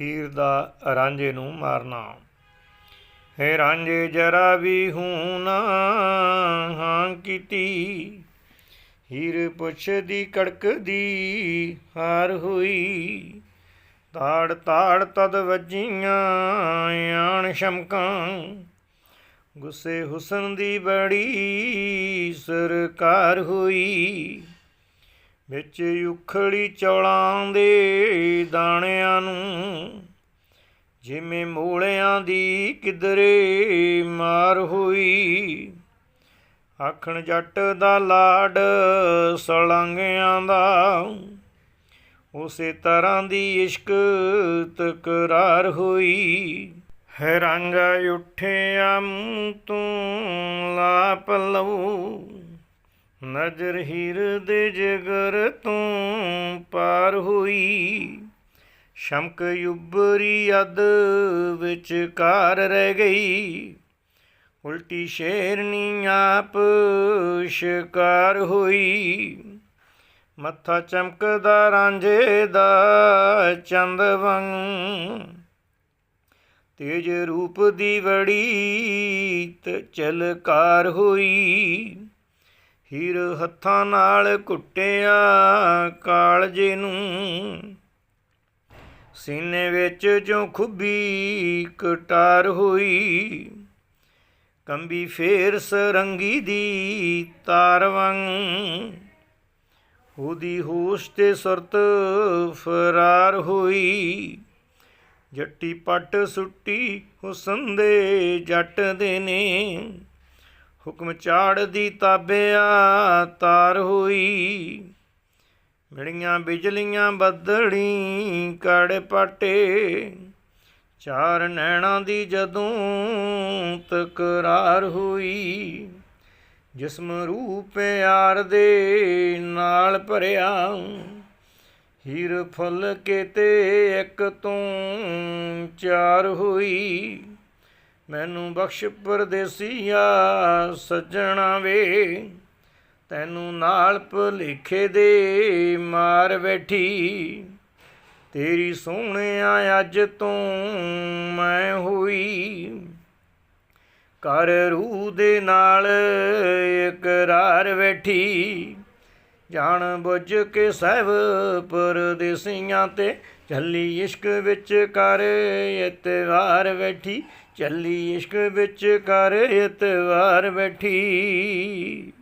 ਹੀਰ ਦਾ ਰਾਂਝੇ ਨੂੰ ਮਾਰਨਾ। ਹੈ ਰਾਂਝੇ, ਜਰਾ ਵੀ ਹੂੰ ਨਾ ਹਾਂ ਕੀਤੀ। ਹੀਰ ਪੁੱਛਦੀ, ਕੜਕਦੀ, ਹਾਰ ਹੋਈ। ਤਾੜ ਤਾੜ ਤਦ ਵੱਜੀਆਂ ਆਣ ਸ਼ਮਕਾਂ। ਗੁੱਸੇ ਹੁਸਨ ਦੀ ਬੜੀ ਸਰਕਾਰ ਹੋਈ। ਵਿੱਚ ਉਖੜੀ ਚੌਲਾਂ ਦੇ ਦਾਣਿਆਂ ਨੂੰ, ਜਿਵੇਂ ਮੂਲਿਆਂ ਦੀ ਕਿਧਰੇ ਮਾਰ ਹੋਈ। ਆਖਣ ਜੱਟ ਦਾ ਲਾਡ ਸਲੰਗਿਆਂ ਦਾ, ਉਸੇ ਤਰ੍ਹਾਂ ਦੀ ਇਸ਼ਕ ਤਕਰਾਰ ਹੋਈ। ਹੈ ਰੰਗ ਉੱਠਿਆ ਮੂੰਹ ਤੋਂ ਲਾਪ ਲਊ ਨਜ਼ਰ ਹੀਰ ਦੇ ਜਗਰ ਤੋਂ ਪਾਰ ਹੋਈ। ਸ਼ਮਕ ਉਬਰੀ ਅਦ ਵਿੱਚ ਕਾਰ ਰਹਿ ਗਈ। ਉਲਟੀ ਸ਼ੇਰਨੀ ਆਪ ਸ਼ਿਕਾਰ ਹੋਈ। ਮੱਥਾ ਚਮਕਦਾ ਰਾਂਝੇ ਦਾ ਚੰਦ ਵਾਂਗ। ਤੇਜ ਰੂਪ ਦੀ ਵੜੀ ਤੇ ਚਲਕਾਰ ਹੋਈ। ਹੀਰ ਹੱਥਾਂ ਨਾਲ ਕੁੱਟਿਆ ਕਾਲਜੇ ਨੂੰ। ਸੀਨੇ ਵਿੱਚ ਜੋ ਖੁੱਬੀ ਕਟਾਰ ਹੋਈ। ਕੰਬੀ ਫੇਰ ਸਰੰਗੀ ਦੀ ਤਾਰ ਵਾਂਗ। ਉਹਦੀ ਹੋਸ਼ ਤੇ ਸੁਰਤ ਫਰਾਰ ਹੋਈ। ਜੱਟੀ ਪੱਟ ਸੁੱਟੀ ਹੁਸਨ ਦੇ ਜੱਟ ਦੇ ਨੇ। ਹੁਕਮ ਚਾੜਦੀ ਤਾਬਿਆ ਤਾਰ ਹੋਈ। ਮਿਲੀਆਂ ਬਿਜਲੀਆਂ ਬੱਦੜੀ ਕੜ ਪਟੇ। ਚਾਰ ਨੈਣਾਂ ਦੀ ਜਦੋਂ ਤਕਰਾਰ ਹੋਈ। ਜਿਸਮ ਰੂਪ ਪਿਆਰ ਦੇ ਨਾਲ ਭਰਿਆ। ਹੀਰ ਫੁੱਲ ਕੇ ਤੇ ਇੱਕ ਤੋਂ ਚਾਰ ਹੋਈ। ਮੈਨੂੰ ਬਖਸ਼ ਪਰਦੇਸੀਆ ਸੱਜਣਾ ਵੇ। ਤੈਨੂੰ ਨਾਲ ਭੁਲੇਖੇ ਦੇ ਮਾਰ ਬੈਠੀ। ਤੇਰੀ ਸੋਹਣਿਆ ਅੱਜ ਤੋਂ ਮੈਂ ਹੋਈ। ਕਰ ਰੂਹ ਦੇ ਨਾਲ ਇਕਰਾਰ ਬੈਠੀ। ਜਾਣ ਬੁੱਝ ਕੇ ਸਹਿਬ ਪਰਦੇਸੀਆਂ ਤੇ ਚੱਲੀ ਇਸ਼ਕ ਵਿੱਚ ਕਰ ਇਤਵਾਰ ਬੈਠੀ, ਚੱਲੀ ਇਸ਼ਕ ਵਿੱਚ ਕਰ ਇਤਵਾਰ ਬੈਠੀ।